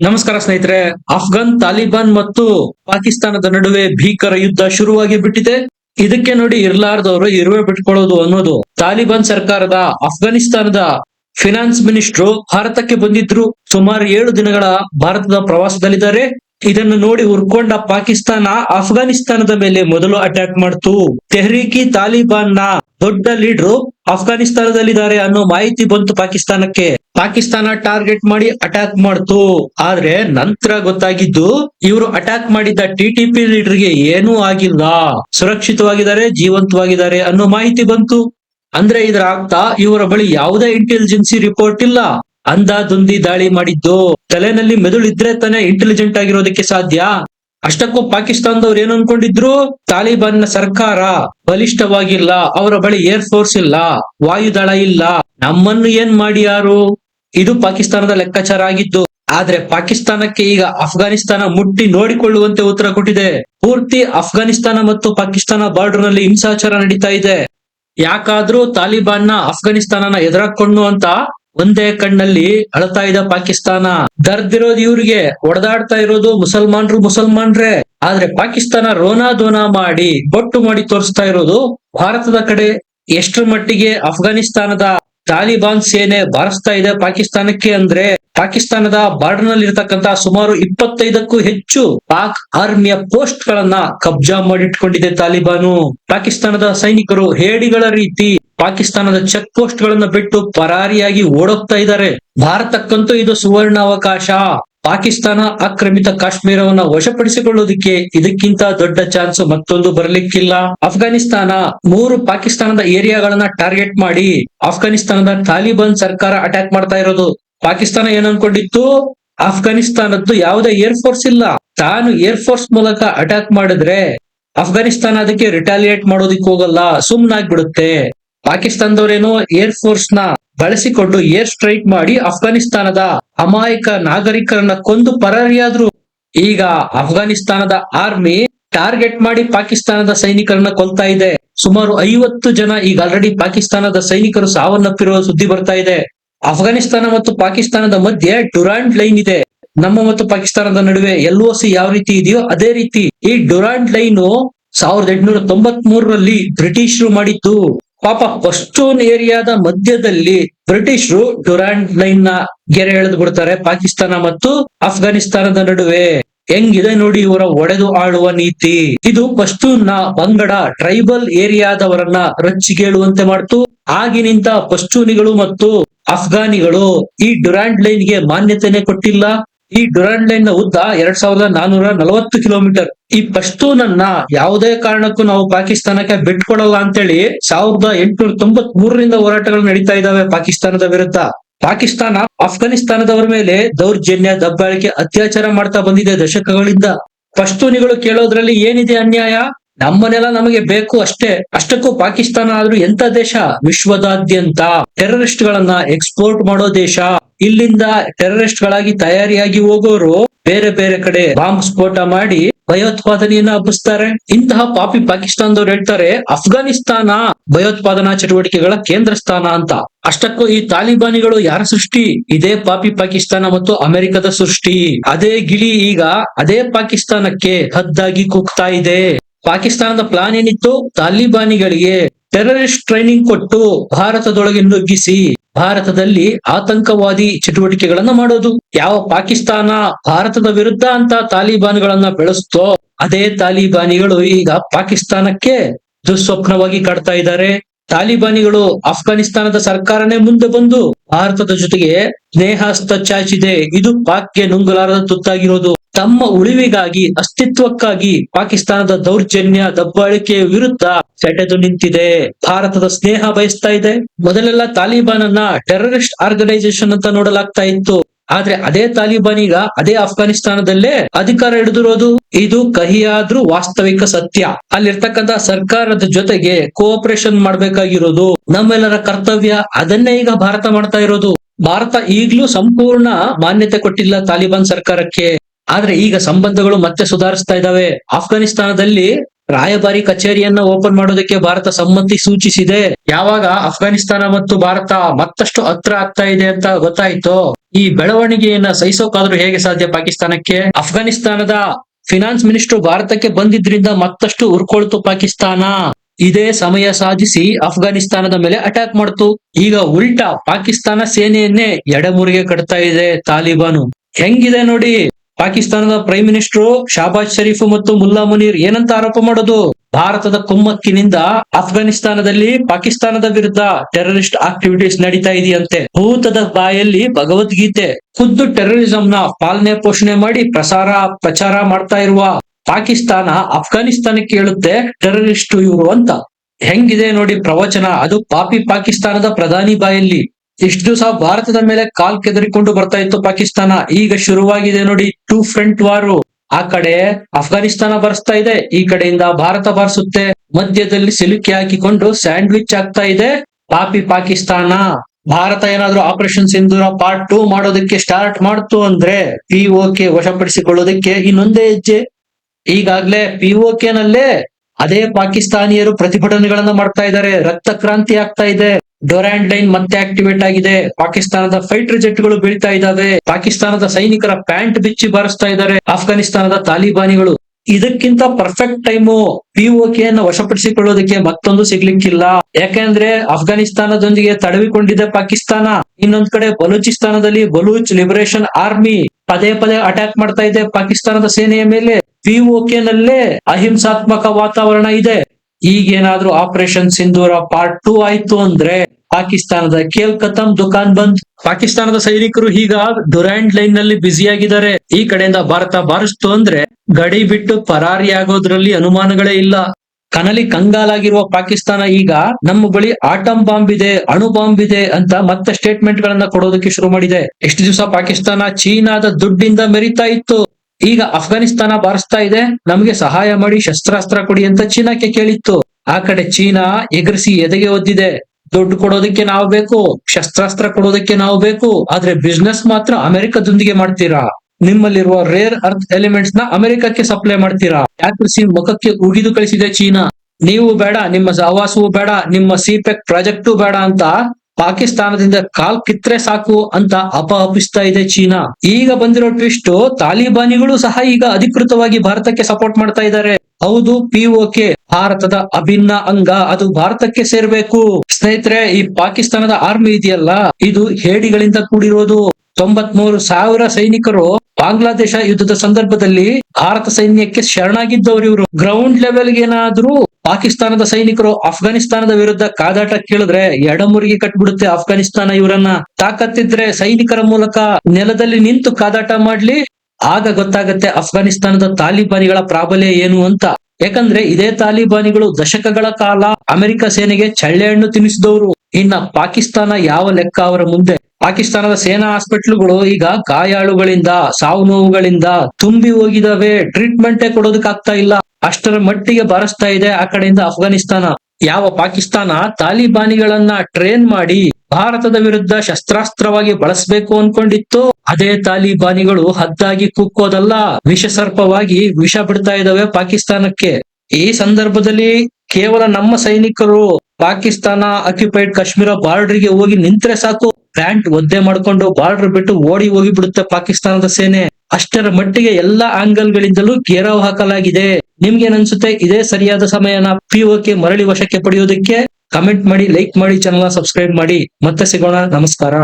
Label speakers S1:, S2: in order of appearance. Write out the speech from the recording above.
S1: ನಮಸ್ಕಾರ ಸ್ನೇಹಿತರೆ, ಅಫ್ಘಾನ್ ತಾಲಿಬಾನ್ ಮತ್ತು ಪಾಕಿಸ್ತಾನದ ನಡುವೆ ಭೀಕರ ಯುದ್ಧ ಶುರುವಾಗಿ ಬಿಟ್ಟಿದೆ ಇದಕ್ಕೆ ನೋಡಿ ಇರ್ಲಾರ್ದವರು ಇರುವೆ ಬಿಟ್ಕೊಳ್ಳೋದು ಅನ್ನೋದು. ತಾಲಿಬಾನ್ ಸರ್ಕಾರದ ಅಫ್ಘಾನಿಸ್ತಾನದ ಫಿನಾನ್ಸ್ ಮಿನಿಸ್ಟ್ರು ಭಾರತಕ್ಕೆ ಬಂದಿದ್ರು. ಸುಮಾರು ಏಳು ದಿನಗಳ ಭಾರತದ ಪ್ರವಾಸದಲ್ಲಿದ್ದಾರೆ. ಇದನ್ನು ನೋಡಿ ಉರ್ಕೊಂಡ ಪಾಕಿಸ್ತಾನ ಅಫ್ಘಾನಿಸ್ತಾನದ ಮೇಲೆ ಮೊದಲು ಅಟ್ಯಾಕ್ ಮಾಡ್ತು. ತೆಹ್ರೀಕಿ ತಾಲಿಬಾನ್ನ ದೊಡ್ಡ ಲೀಡರ್ ಅಫ್ಘಾನಿಸ್ತಾನದಲ್ಲಿದ್ದಾರೆ ಅನ್ನೋ ಮಾಹಿತಿ ಬಂತು ಪಾಕಿಸ್ತಾನಕ್ಕೆ. ಪಾಕಿಸ್ತಾನ ಟಾರ್ಗೆಟ್ ಮಾಡಿ ಅಟ್ಯಾಕ್ ಮಾಡ್ತು. ಆದ್ರೆ ನಂತರ ಗೊತ್ತಾಗಿದ್ದು, ಇವರು ಅಟ್ಯಾಕ್ ಮಾಡಿದ್ದ ಟಿಟಿಪಿ ಲೀಡರ್ಗೆ ಏನೂ ಆಗಿಲ್ಲ. ಸುರಕ್ಷಿತವಾಗಿದ್ದಾರೆ, ಜೀವಂತವಾಗಿದ್ದಾರೆ ಅನ್ನೋ ಮಾಹಿತಿ ಬಂತು. ಅಂದ್ರೆ ಇದರ ಅರ್ಥ ಇವರ ಬಳಿ ಯಾವುದೇ ಇಂಟೆಲಿಜೆನ್ಸಿ ರಿಪೋರ್ಟ್ ಇಲ್ಲ. ಅಂದಾದುಂದಿ ದಾಳಿ ಮಾಡಿದ್ದು. ತಲೆನಲ್ಲಿ ಮೆದುಳಿದ್ರೆ ತಾನೇ ಇಂಟೆಲಿಜೆಂಟ್ ಆಗಿರೋದಕ್ಕೆ ಸಾಧ್ಯ. ಅಷ್ಟಕ್ಕೂ ಪಾಕಿಸ್ತಾನದವ್ರು ಏನು ಅನ್ಕೊಂಡಿದ್ರು? ತಾಲಿಬಾನ್ನ ಸರ್ಕಾರ ಬಲಿಷ್ಠವಾಗಿಲ್ಲ. ಅವರ ಬಳಿ ಏರ್ ಫೋರ್ಸ್ ಇಲ್ಲ. ವಾಯುದಳ ಇಲ್ಲ. ನಮ್ಮನ್ನು ಏನ್ ಮಾಡಿ ಯಾರು? ಇದು ಪಾಕಿಸ್ತಾನದ ಲೆಕ್ಕಾಚಾರ ಆಗಿದ್ದು, ಆದ್ರೆ ಪಾಕಿಸ್ತಾನಕ್ಕೆ ಈಗ ಅಫ್ಘಾನಿಸ್ತಾನ ಮುಟ್ಟಿ ನೋಡಿಕೊಳ್ಳುವಂತೆ ಉತ್ತರ ಕೊಟ್ಟಿದೆ. ಪೂರ್ತಿ ಅಫ್ಘಾನಿಸ್ತಾನ ಮತ್ತು ಪಾಕಿಸ್ತಾನ ಬಾರ್ಡರ್ನಲ್ಲಿ ಹಿಂಸಾಚಾರ ನಡೀತಾ ಇದೆ. ಯಾಕಾದ್ರೂ ತಾಲಿಬಾನ್ನ ಅಫ್ಘಾನಿಸ್ತಾನನ ಎದುರಾಕೊಂಡು ಅಂತ ಒಂದೇ ಕಣ್ಣಲ್ಲಿ ಅಳತಾ ಇದ್ದ ಪಾಕಿಸ್ತಾನ. ದರ್ದಿರೋದು ಇವ್ರಿಗೆ ಹೊಡೆದಾಡ್ತಾ ಇರೋದು ಮುಸಲ್ಮಾನ್ರು ಮುಸಲ್ಮಾನ್ರೇ. ಆದ್ರೆ ಪಾಕಿಸ್ತಾನ ರೋನಾ ದೋನಾ ಮಾಡಿ, ಬೊಟ್ಟು ಮಾಡಿ ತೋರಿಸ್ತಾ ಇರೋದು ಭಾರತದ ಕಡೆ ಎಷ್ಟರ ಮಟ್ಟಿಗೆ ಅಫ್ಘಾನಿಸ್ತಾನದ ತಾಲಿಬಾನ್ ಸೇನೆ ಬಾರಿಸ್ತಾ ಇದೆ ಪಾಕಿಸ್ತಾನಕ್ಕೆ ಅಂದ್ರೆ ಪಾಕಿಸ್ತಾನದ ಬಾರ್ಡರ್ನಲ್ಲಿ ಇರತಕ್ಕಂತ ಸುಮಾರು ಇಪ್ಪತ್ತೈದಕ್ಕೂ ಹೆಚ್ಚು ಪಾಕ್ ಆರ್ಮಿಯ ಪೋಸ್ಟ್ ಗಳನ್ನ ಕಬ್ಜಾ ಮಾಡಿಟ್ಕೊಂಡಿದೆ ತಾಲಿಬಾನು. ಪಾಕಿಸ್ತಾನದ ಸೈನಿಕರು ಹೇಡಿಗಳ ರೀತಿ ಪಾಕಿಸ್ತಾನದ ಚೆಕ್ ಪೋಸ್ಟ್ ಗಳನ್ನ ಬಿಟ್ಟು ಪರಾರಿಯಾಗಿ ಓಡೋಗ್ತಾ ಇದ್ದಾರೆ. ಭಾರತಕ್ಕಂತೂ ಇದು ಸುವರ್ಣ ಅವಕಾಶ ಪಾಕಿಸ್ತಾನ ಆಕ್ರಮಿತ ಕಾಶ್ಮೀರವನ್ನ ವಶಪಡಿಸಿಕೊಳ್ಳುವುದಕ್ಕೆ ಇದಕ್ಕಿಂತ ದೊಡ್ಡ ಚಾನ್ಸ್ ಮತ್ತೊಂದು ಬರಲಿಕ್ಕಿಲ್ಲ. ಅಫ್ಘಾನಿಸ್ತಾನ ಮೂರು ಪಾಕಿಸ್ತಾನದ ಏರಿಯಾಗಳನ್ನ ಟಾರ್ಗೆಟ್ ಮಾಡಿ ಅಫ್ಘಾನಿಸ್ತಾನದ ತಾಲಿಬಾನ್ ಸರ್ಕಾರ ಅಟ್ಯಾಕ್ ಮಾಡ್ತಾ ಇರೋದು. ಪಾಕಿಸ್ತಾನ ಏನ್ ಅನ್ಕೊಂಡಿತ್ತು ಅಫ್ಘಾನಿಸ್ತಾನದ್ದು ಯಾವುದೇ ಏರ್ ಫೋರ್ಸ್ ಇಲ್ಲ. ತಾನು ಏರ್ ಫೋರ್ಸ್ ಮೂಲಕ ಅಟ್ಯಾಕ್ ಮಾಡಿದ್ರೆ ಅಫ್ಘಾನಿಸ್ತಾನ ಅದಕ್ಕೆ ರಿಟಾಲಿಯೇಟ್ ಮಾಡೋದಿಕ್ ಹೋಗಲ್ಲ ಸುಮ್ನಾಗ್ಬಿಡುತ್ತೆ. ಪಾಕಿಸ್ತಾನದವರೇನೋ ಏರ್ ಫೋರ್ಸ್ನ ಬಳಸಿಕೊಂಡು ಏರ್ ಸ್ಟ್ರೈಕ್ ಮಾಡಿ ಅಫ್ಘಾನಿಸ್ತಾನದ ಅಮಾಯಕ ನಾಗರಿಕರನ್ನ ಕೊಂದು ಪರಾರಿಯಾದ್ರು. ಈಗ ಅಫ್ಘಾನಿಸ್ತಾನದ ಆರ್ಮಿ ಟಾರ್ಗೆಟ್ ಮಾಡಿ ಪಾಕಿಸ್ತಾನದ ಸೈನಿಕರನ್ನ ಕೊಲ್ತಾ ಇದೆ. ಸುಮಾರು ಐವತ್ತು ಜನ ಈಗ ಆಲ್ರೆಡಿ ಪಾಕಿಸ್ತಾನದ ಸೈನಿಕರು ಸಾವನ್ನಪ್ಪಿರುವ ಸುದ್ದಿ ಬರ್ತಾ ಇದೆ. ಅಫ್ಘಾನಿಸ್ತಾನ ಮತ್ತು ಪಾಕಿಸ್ತಾನದ ಮಧ್ಯೆ ಡುರಾಂಡ್ ಲೈನ್ ಇದೆ. ನಮ್ಮ ಮತ್ತು ಪಾಕಿಸ್ತಾನದ ನಡುವೆ ಎಲ್ ಸಿ ಯಾವ ರೀತಿ ಇದೆಯೋ ಅದೇ ರೀತಿ ಈ ಡುರಾಂಡ್ ಲೈನ್ ಸಾವಿರದ ಎಂಟುನೂರ ತೊಂಬತ್ ಮೂರರಲ್ಲಿ ಬ್ರಿಟಿಷರು ಮಾಡಿದ್ದು. ಪಾಪ ವಸ್ಟೋನ್ ಏರಿಯಾದ ಮಧ್ಯದಲ್ಲಿ ಬ್ರಿಟಿಷರು ಡುರಾಂಡ್ ಲೈನ್ನ ಗೆರೆ ಎಳೆದು ಬಿಡ್ತಾರೆ. ಪಾಕಿಸ್ತಾನ ಮತ್ತು ಅಫ್ಘಾನಿಸ್ತಾನದ ನಡುವೆ. ಹೆಂಗಿದೆ ನೋಡಿ ಇವರ ಒಡೆದು ಆಳುವ ನೀತಿ. ಇದು ಪಶ್ತೂನ್ನ ಪಂಗಡ ಟ್ರೈಬಲ್ ಏರಿಯಾದವರನ್ನ ರಚ್ಚಿಗೇಳುವಂತೆ ಮಾಡ್ತು. ಆಗಿನಿಂದ ಪಶ್ಚೂನಿಗಳು ಮತ್ತು ಅಫ್ಘಾನಿಗಳು ಈ ಡುರಾಂಡ್ ಲೈನ್ಗೆ ಮಾನ್ಯತೆನೆ ಕೊಟ್ಟಿಲ್ಲ. ಈ ಡುರಾಂಡ್ ಲೈನ್ನ ಉದ್ದ ಎರಡ್ ಸಾವಿರದ ನಾನೂರ ನಲವತ್ತು ಕಿಲೋಮೀಟರ್. ಈ ಪಶ್ತೂನನ್ನ ಯಾವುದೇ ಕಾರಣಕ್ಕೂ ನಾವು ಪಾಕಿಸ್ತಾನಕ್ಕೆ ಬಿಟ್ಕೊಡಲ್ಲ ಅಂತೇಳಿ ಸಾವಿರದ ಎಂಟುನೂರ ತೊಂಬತ್ ಮೂರರಿಂದ ಹೋರಾಟಗಳು ನಡೀತಾ ಇದಾವೆ ಪಾಕಿಸ್ತಾನದ ವಿರುದ್ಧ. ಪಾಕಿಸ್ತಾನ ಅಫ್ಘಾನಿಸ್ತಾನದವರ ಮೇಲೆ ದೌರ್ಜನ್ಯ, ದಬ್ಬಾಳಿಕೆ, ಅತ್ಯಾಚಾರ ಮಾಡ್ತಾ ಬಂದಿದೆ ದಶಕಗಳಿಂದ. ಪಶ್ತೂನಿಗಳು ಕೇಳೋದ್ರಲ್ಲಿ ಏನಿದೆ ಅನ್ಯಾಯ? ನಮ್ಮನೆಲ್ಲ ನಮಗೆ ಬೇಕು ಅಷ್ಟೇ. ಅಷ್ಟಕ್ಕೂ ಪಾಕಿಸ್ತಾನ ಆದ್ರೂ ಎಂತ ದೇಶ? ವಿಶ್ವದಾದ್ಯಂತ. ಟೆರರಿಸ್ಟ್ ಗಳನ್ನ ಎಕ್ಸ್ಪೋರ್ಟ್ ಮಾಡೋ ದೇಶ. ಇಲ್ಲಿಂದ ಟೆರರಿಸ್ಟ್ ಗಳಾಗಿ ತಯಾರಿಯಾಗಿ ಹೋಗೋರು ಬೇರೆ ಬೇರೆ ಕಡೆ ಬಾಂಬ್ ಸ್ಫೋಟ ಮಾಡಿ ಭಯೋತ್ಪಾದನೆಯನ್ನ ಹಬ್ಬಿಸ್ತಾರೆ. ಇಂತಹ ಪಾಪಿ ಪಾಕಿಸ್ತಾನದವ್ರು ಹೇಳ್ತಾರೆ, ಅಫ್ಘಾನಿಸ್ತಾನ ಭಯೋತ್ಪಾದನಾ ಚಟುವಟಿಕೆಗಳ ಕೇಂದ್ರ ಸ್ಥಾನ ಅಂತ. ಅಷ್ಟಕ್ಕೂ ಈ ತಾಲಿಬಾನಿಗಳು ಯಾರ ಸೃಷ್ಟಿ? ಇದೇ ಪಾಪಿ ಪಾಕಿಸ್ತಾನ ಮತ್ತು ಅಮೆರಿಕದ ಸೃಷ್ಟಿ. ಅದೇ ಗಿಳಿ ಈಗ ಅದೇ ಪಾಕಿಸ್ತಾನಕ್ಕೆ ಹದ್ದಾಗಿ ಕುಗ್ತಾ ಇದೆ. ಪಾಕಿಸ್ತಾನದ ಪ್ಲಾನ್ ಏನಿತ್ತು? ತಾಲಿಬಾನಿಗಳಿಗೆ ಟೆರರಿಸ್ಟ್ ಟ್ರೈನಿಂಗ್ ಕೊಟ್ಟು ಭಾರತದೊಳಗೆ ನುಗ್ಗಿಸಿ ಭಾರತದಲ್ಲಿ ಆತಂಕವಾದಿ ಚಟುವಟಿಕೆಗಳನ್ನ ಮಾಡೋದು. ಯಾವ ಪಾಕಿಸ್ತಾನ ಭಾರತದ ವಿರುದ್ಧ ಅಂತ ತಾಲಿಬಾನ್ಗಳನ್ನ ಬೆಳೆಸ್ತೋ, ಅದೇ ತಾಲಿಬಾನಿಗಳು ಈಗ ಪಾಕಿಸ್ತಾನಕ್ಕೆ ದುಸ್ವಪ್ನವಾಗಿ ಕಾಡ್ತಾ ಇದ್ದಾರೆ. ತಾಲಿಬಾನಿಗಳು ಅಫ್ಘಾನಿಸ್ತಾನದ ಸರ್ಕಾರನೇ ಮುಂದೆ ಬಂದು ಭಾರತದ ಜೊತೆಗೆ ಸ್ನೇಹಾಸ್ತ ಚಾಚಿದೆ. ಇದು ಪಾಕ್ಗೆ ನುಂಗಲಾರದ ತುತ್ತಾಗಿರೋದು. ತಮ್ಮ ಉಳಿವಿಗಾಗಿ, ಅಸ್ತಿತ್ವಕ್ಕಾಗಿ ಪಾಕಿಸ್ತಾನದ ದೌರ್ಜನ್ಯ ದಬ್ಬಾಳಿಕೆಯ ವಿರುದ್ಧ ಸೆಟೆದು ನಿಂತಿದೆ. ಭಾರತದ ಸ್ನೇಹ ಬಯಸ್ತಾ ಇದೆ. ಮೊದಲೆಲ್ಲ ತಾಲಿಬಾನ್ ಅನ್ನ ಟೆರರಿಸ್ಟ್ ಆರ್ಗನೈಸೇಷನ್ ಅಂತ ನೋಡಲಾಗ್ತಾ ಇತ್ತು. ಆದ್ರೆ ಅದೇ ತಾಲಿಬಾನ್ ಈಗ ಅದೇ ಅಫ್ಘಾನಿಸ್ತಾನದಲ್ಲೇ ಅಧಿಕಾರ ಹಿಡಿದಿರೋದು? ಇದು ಕಹಿಯಾದ್ರೂ ವಾಸ್ತವಿಕ ಸತ್ಯ. ಅಲ್ಲಿರ್ತಕ್ಕಂತ ಸರ್ಕಾರದ ಜೊತೆಗೆ ಕೋಆಪರೇಷನ್ ಮಾಡ್ಬೇಕಾಗಿರೋದು, ನಮ್ಮೆಲ್ಲರ ಕರ್ತವ್ಯ, ಅದನ್ನೇ ಈಗ ಭಾರತ ಮಾಡ್ತಾ ಇರೋದು. ಭಾರತ ಈಗ್ಲೂ ಸಂಪೂರ್ಣ ಮಾನ್ಯತೆ ಕೊಟ್ಟಿಲ್ಲ ತಾಲಿಬಾನ್ ಸರ್ಕಾರಕ್ಕೆ. ಆದ್ರೆ ಈಗ ಸಂಬಂಧಗಳು ಮತ್ತೆ ಸುಧಾರಿಸ್ತಾ ಇದ್ದಾವೆ ಅಫ್ಘಾನಿಸ್ತಾನದಲ್ಲಿ ರಾಯಭಾರಿ ಕಚೇರಿಯನ್ನ ಓಪನ್ ಮಾಡೋದಕ್ಕೆ ಭಾರತ ಸಮ್ಮತಿ ಸೂಚಿಸಿದೆ. ಯಾವಾಗ ಅಫ್ಘಾನಿಸ್ತಾನ ಮತ್ತು ಭಾರತ ಮತ್ತಷ್ಟು ಹತ್ರ ಆಗ್ತಾ ಇದೆ ಅಂತ ಗೊತ್ತಾಯ್ತು? ಈ ಬೆಳವಣಿಗೆಯನ್ನ ಸಹಿಸೋಕಾದ್ರೂ ಹೇಗೆ ಸಾಧ್ಯ ಪಾಕಿಸ್ತಾನಕ್ಕೆ? ಅಫ್ಘಾನಿಸ್ತಾನದ ಫಿನಾನ್ಸ್ ಮಿನಿಸ್ಟರ್ ಭಾರತಕ್ಕೆ ಬಂದಿದ್ರಿಂದ ಮತ್ತಷ್ಟು ಉರ್ಕೊಳ್ತು ಪಾಕಿಸ್ತಾನ. ಇದೇ ಸಮಯ ಸಾಧಿಸಿ ಅಫ್ಘಾನಿಸ್ತಾನದ ಮೇಲೆ ಅಟ್ಯಾಕ್ ಮಾಡ್ತು. ಈಗ ಉಲ್ಟಾ ಪಾಕಿಸ್ತಾನ ಸೇನೆಯನ್ನೇ ಎಡಮೂರಿಗೆ ಕಟ್ತಾ ಇದೆ ತಾಲಿಬಾನು. ಹೆಂಗಿದೆ ನೋಡಿ? ಪಾಕಿಸ್ತಾನದ ಪ್ರೈಮ್ ಮಿನಿಸ್ಟರ್ ಶಾಬಾಜ್ ಶರೀಫ್ ಮತ್ತು ಮುಲ್ಲಾ ಮುನೀರ್ ಏನಂತ ಆರೋಪ ಮಾಡೋದು? ಭಾರತದ ಕುಮ್ಮಕ್ಕಿನಿಂದ ಅಫ್ಘಾನಿಸ್ತಾನದಲ್ಲಿ ಪಾಕಿಸ್ತಾನದ ವಿರುದ್ಧ ಟೆರರಿಸ್ಟ್ ಆಕ್ಟಿವಿಟೀಸ್ ನಡೀತಾ ಇದೆಯಂತೆ. ಭೂತದ ಬಾಯಲ್ಲಿ ಭಗವದ್ಗೀತೆ. ಖುದ್ದು ಟೆರರಿಸಂ ನ ಪಾಲನೆ ಪೋಷಣೆ ಮಾಡಿ ಪ್ರಸಾರ, ಪ್ರಚಾರ ಮಾಡ್ತಾ ಇರುವ ಪಾಕಿಸ್ತಾನ ಅಫ್ಘಾನಿಸ್ತಾನಕ್ಕೆ ಹೇಳುತ್ತೆ ಟೆರರಿಸ್ಟ್ ಇವರು ಅಂತ. ಹೆಂಗಿದೆ ನೋಡಿ ಪ್ರವಚನ? ಅದು ಪಾಪಿ ಪಾಕಿಸ್ತಾನದ ಪ್ರಧಾನಿ ಬಾಯಲ್ಲಿ. ಇಷ್ಟು ದಿವಸ ಭಾರತದ ಮೇಲೆ ಕಾಲ್ ಕೆದರಿಕೊಂಡು ಬರ್ತಾ ಇತ್ತು ಪಾಕಿಸ್ತಾನ. ಈಗ ಶುರುವಾಗಿದೆ ನೋಡಿ ಟೂ ಫ್ರಂಟ್ ವಾರು ಆ ಕಡೆ ಅಫ್ಘಾನಿಸ್ತಾನ ಬರ್ಸ್ತಾ ಇದೆ, ಈ ಕಡೆಯಿಂದ ಭಾರತ ಬಾರಿಸುತ್ತೆ. ಮಧ್ಯದಲ್ಲಿ ಸಿಲುಕಿ ಹಾಕಿಕೊಂಡು ಸ್ಯಾಂಡ್ವಿಚ್ ಆಗ್ತಾ ಇದೆ. ಪಾಪಿ ಪಾಕಿಸ್ತಾನ. ಭಾರತ ಏನಾದ್ರೂ ಆಪರೇಷನ್ ಸಿಂಧೂರ ಪಾರ್ಟ್ ಟೂ ಮಾಡೋದಕ್ಕೆ ಸ್ಟಾರ್ಟ್ ಮಾಡ್ತು ಅಂದ್ರೆ ಪಿ ಕೆ ವಶಪಡಿಸಿಕೊಳ್ಳೋದಕ್ಕೆ ಇನ್ನೊಂದೇ ಹೆಜ್ಜೆ. ಈಗಾಗ್ಲೇ ಪಿ ನಲ್ಲೇ ಅದೇ ಪಾಕಿಸ್ತಾನಿಯರು ಪ್ರತಿಭಟನೆಗಳನ್ನ ಮಾಡ್ತಾ ಇದ್ದಾರೆ. ರಕ್ತ ಕ್ರಾಂತಿ ಆಗ್ತಾ ಇದೆ. ಡೊರಾಂಡ್ ಲೈನ್ ಮತ್ತೆ ಆಕ್ಟಿವೇಟ್ ಆಗಿದೆ. ಪಾಕಿಸ್ತಾನದ ಫೈಟರ್ ಜೆಟ್ಗಳು ಬೀಳ್ತಾ ಇದ್ದಾವೆ. ಪಾಕಿಸ್ತಾನದ ಸೈನಿಕರ ಪ್ಯಾಂಟ್ ಬಿಚ್ಚಿ ಬಾರಿಸ್ತಾ ಇದ್ದಾರೆ. ಆಫ್ಘಾನಿಸ್ತಾನದ ತಾಲಿಬಾನಿಗಳು. ಇದಕ್ಕಿಂತ ಪರ್ಫೆಕ್ಟ್ ಟೈಮು ಪಿಒಕೆಯನ್ನು ವಶಪಡಿಸಿಕೊಳ್ಳೋದಕ್ಕೆ ಮತ್ತೊಂದು ಸಿಗ್ಲಿಕ್ಕಿಲ್ಲ. ಯಾಕೆಂದ್ರೆ ಅಫ್ಘಾನಿಸ್ತಾನದೊಂದಿಗೆ ತಡವಿಕೊಂಡಿದೆ ಪಾಕಿಸ್ತಾನ, ಇನ್ನೊಂದ್ ಕಡೆ ಬಲೂಚಿಸ್ತಾನದಲ್ಲಿ ಬಲೂಚ್ ಲಿಬರೇಷನ್ ಆರ್ಮಿ ಪದೇ ಪದೇ ಅಟ್ಯಾಕ್ ಮಾಡ್ತಾ ಇದೆ ಪಾಕಿಸ್ತಾನದ ಸೇನೆಯ ಮೇಲೆ. ಪಿಒಕೆ ನಲ್ಲೇ ಅಹಿಂಸಾತ್ಮಕ ವಾತಾವರಣ ಇದೆ. ಈಗೇನಾದ್ರೂ ಆಪರೇಷನ್ ಸಿಂಧೂರ ಪಾರ್ಟ್ ಟೂ ಆಯ್ತು ಅಂದ್ರೆ ಪಾಕಿಸ್ತಾನದ ಕೇಲ್ ಕತಮ್ ದುಕಾನ್ ಬಂದ್. ಪಾಕಿಸ್ತಾನದ ಸೈನಿಕರು ಈಗ ಡುರ್ಯಾಂಡ್ ಲೈನ್ನಲ್ಲಿ ಬ್ಯುಸಿ ಆಗಿದ್ದಾರೆ. ಈ ಕಡೆಯಿಂದ ಭಾರತ ಬಾರಿಸ್ತು ಅಂದ್ರೆ ಗಡಿ ಬಿಟ್ಟು ಪರಾರಿ ಆಗೋದ್ರಲ್ಲಿ ಅನುಮಾನಗಳೇ ಇಲ್ಲ. ಕನಲಿ ಕಂಗಾಲಾಗಿರುವ ಪಾಕಿಸ್ತಾನ ಈಗ ನಮ್ಮ ಬಳಿ ಆಟಂ ಬಾಂಬ್ ಇದೆ, ಅಣು ಬಾಂಬ್ ಇದೆ ಅಂತ ಮತ್ತೆ ಸ್ಟೇಟ್ಮೆಂಟ್ ಗಳನ್ನ ಕೊಡೋದಕ್ಕೆ ಶುರು ಮಾಡಿದೆ. ಎಷ್ಟು ದಿವಸ ಪಾಕಿಸ್ತಾನ ಚೀನಾದ ದುಡ್ಡಿಂದ ಮೆರಿತಾ ಇತ್ತು. ಈಗ ಅಫ್ಘಾನಿಸ್ತಾನ ಬಾರಿಸ್ತಾ ಇದೆ. ನಮಗೆ ಸಹಾಯ ಮಾಡಿ, ಶಸ್ತ್ರಾಸ್ತ್ರ ಕೊಡಿ ಅಂತ ಚೀನಾಕ್ಕೆ ಕೇಳಿತ್ತು. ಆ ಕಡೆ ಚೀನಾ ಎಗರಿಸಿ ಎದೆಗೆ ಒದ್ದಿದೆ. ದುಡ್ಡು ಕೊಡೋದಕ್ಕೆ ನಾವು ಬೇಕು, ಶಸ್ತ್ರಾಸ್ತ್ರ ಕೊಡೋದಕ್ಕೆ ನಾವು ಬೇಕು. ಆದ್ರೆ ಬಿಸ್ನೆಸ್ ಮಾತ್ರ ಅಮೆರಿಕದೊಂದಿಗೆ ಮಾಡ್ತೀರಾ? ನಿಮ್ಮಲ್ಲಿರುವ ರೇರ್ ಅರ್ತ್ ಎಲಿಮೆಂಟ್ಸ್ನ ಅಮೆರಿಕಕ್ಕೆ ಸಪ್ಲೈ ಮಾಡ್ತೀರಾ? ಯಾಕ್ರಿಸಿ ಮುಖಕ್ಕೆ ಉಗಿದು ಕಳಿಸಿದೆ ಚೀನಾ. ನೀವು ಬೇಡ, ನಿಮ್ಮ ಸಹವಾಸವೂ ಬೇಡ, ನಿಮ್ಮ ಸಿಪೆಕ್ ಪ್ರಾಜೆಕ್ಟು ಬೇಡ ಅಂತ ಪಾಕಿಸ್ತಾನದಿಂದ ಕಾಲ್ ಕಿತ್ರೆ ಸಾಕು ಅಂತ ಅಪಹಪಿಸ್ತಾ ಇದೆ ಚೀನಾ. ಈಗ ಬಂದಿರೋ ಟ್ವಿಸ್ಟ್, ತಾಲಿಬಾನಿಗಳು ಸಹ ಈಗ ಅಧಿಕೃತವಾಗಿ ಭಾರತಕ್ಕೆ ಸಪೋರ್ಟ್ ಮಾಡ್ತಾ ಇದ್ದಾರೆ. ಹೌದು ಪಿಒಕೆ ಭಾರತದ ಅಭಿನ್ನ ಅಂಗ, ಅದು ಭಾರತಕ್ಕೆ ಸೇರ್ಬೇಕು. ಸ್ನೇಹಿತರೆ, ಈ ಪಾಕಿಸ್ತಾನದ ಆರ್ಮಿ ಇದೆಯಲ್ಲ? ಇದು ಹೇಡಿಗಳಿಂದ ಕೂಡಿರೋದು. ತೊಂಬತ್ ಮೂರು ಸಾವಿರ ಸೈನಿಕರು ಬಾಂಗ್ಲಾದೇಶ ಯುದ್ಧದ ಸಂದರ್ಭದಲ್ಲಿ ಭಾರತ ಸೈನ್ಯಕ್ಕೆ ಶರಣಾಗಿದ್ದವರು ಇವರು. ಗ್ರೌಂಡ್ ಲೆವೆಲ್ ಏನಾದ್ರೂ ಪಾಕಿಸ್ತಾನದ ಸೈನಿಕರು ಅಫ್ಘಾನಿಸ್ತಾನದ ವಿರುದ್ಧ ಕಾದಾಟ ಕೇಳಿದ್ರೆ ಎಡಮುರಿಗೆ ಕಟ್ಬಿಡುತ್ತೆ ಅಫ್ಘಾನಿಸ್ತಾನ ಇವರನ್ನ. ತಾಕತ್ತಿದ್ರೆ ಸೈನಿಕರ ಮೂಲಕ ನೆಲದಲ್ಲಿ ನಿಂತು ಕಾದಾಟ ಮಾಡ್ಲಿ. ಆಗ ಗೊತ್ತಾಗತ್ತೆ ಅಫ್ಘಾನಿಸ್ತಾನದ ತಾಲಿಬಾನಿಗಳ ಪ್ರಾಬಲ್ಯ ಏನು ಅಂತ. ಯಾಕಂದ್ರೆ ಇದೇ ತಾಲಿಬಾನಿಗಳು ದಶಕಗಳ ಕಾಲ ಅಮೆರಿಕ ಸೇನೆಗೆ ಚಳ್ಳೆಹಣ್ಣು ತಿನ್ನಿಸಿದವರು. ಇನ್ನ ಪಾಕಿಸ್ತಾನ ಯಾವ ಲೆಕ್ಕ ಅವರ ಮುಂದೆ? ಪಾಕಿಸ್ತಾನದ ಸೇನಾ ಹಾಸ್ಪಿಟ್ಲುಗಳು ಈಗ ಗಾಯಾಳುಗಳಿಂದ, ಸಾವು ನೋವುಗಳಿಂದ ತುಂಬಿ ಹೋಗಿದಾವೆ. ಟ್ರೀಟ್ಮೆಂಟೇ ಕೊಡೋದಕ್ಕಾಗ್ತಾ ಇಲ್ಲ. ಅಷ್ಟರ ಮಟ್ಟಿಗೆ ಬಾರಿಸ್ತಾ ಇದೆ ಆ ಕಡೆಯಿಂದ ಅಫ್ಘಾನಿಸ್ತಾನ. ಯಾವ ಪಾಕಿಸ್ತಾನ ತಾಲಿಬಾನಿಗಳನ್ನ ಟ್ರೈನ್ ಮಾಡಿ ಭಾರತದ ವಿರುದ್ಧ ಶಸ್ತ್ರಾಸ್ತ್ರವಾಗಿ ಬಳಸಬೇಕು ಅನ್ಕೊಂಡಿತ್ತು, ಅದೇ ತಾಲಿಬಾನಿಗಳು ಹದ್ದಾಗಿ ಕುಕ್ಕೋದಲ್ಲ, ವಿಷಸರ್ಪವಾಗಿ ವಿಷ ಬಿಡ್ತಾ ಇದಾವೆ ಪಾಕಿಸ್ತಾನಕ್ಕೆ. ಈ ಸಂದರ್ಭದಲ್ಲಿ ಕೇವಲ ನಮ್ಮ ಸೈನಿಕರು ಪಾಕಿಸ್ತಾನ ಅಕ್ಯುಪೈಡ್ ಕಾಶ್ಮೀರ ಬಾರ್ಡರ್ಗೆ ಹೋಗಿ ನಿಂತ್ರೆ ಸಾಕು. ಪ್ಯಾಂಟ್ ಒದ್ದೆ ಮಾಡ್ಕೊಂಡು ಬಾರ್ಡರ್ ಬಿಟ್ಟು ಓಡಿ ಹೋಗಿ ಬಿಡುತ್ತೆ ಪಾಕಿಸ್ತಾನದ ಸೇನೆ. ಅಷ್ಟರ ಮಟ್ಟಿಗೆ ಎಲ್ಲಾ ಆಂಗಲ್ ಗಳಿಂದಲೂ ಘೇರಾವ್ ಹಾಕಲಾಗಿದೆ. ನಿಮ್ಗೆ ಅನ್ಸುತ್ತೆ ಇದೇ ಸರಿಯಾದ ಸಮಯನ ಪಿಒಕೆ ಮರಳಿ ವಶಕ್ಕೆ ಪಡೆಯೋದಕ್ಕೆ ಕಮೆಂಟ್ ಮಾಡಿ, ಲೈಕ್ ಮಾಡಿ ಚಾನಲ್ ಸಬ್ಸ್ಕ್ರೈಬ್ ಮಾಡಿ. ಮತ್ತೆ ಸಿಗೋಣ. ನಮಸ್ಕಾರ.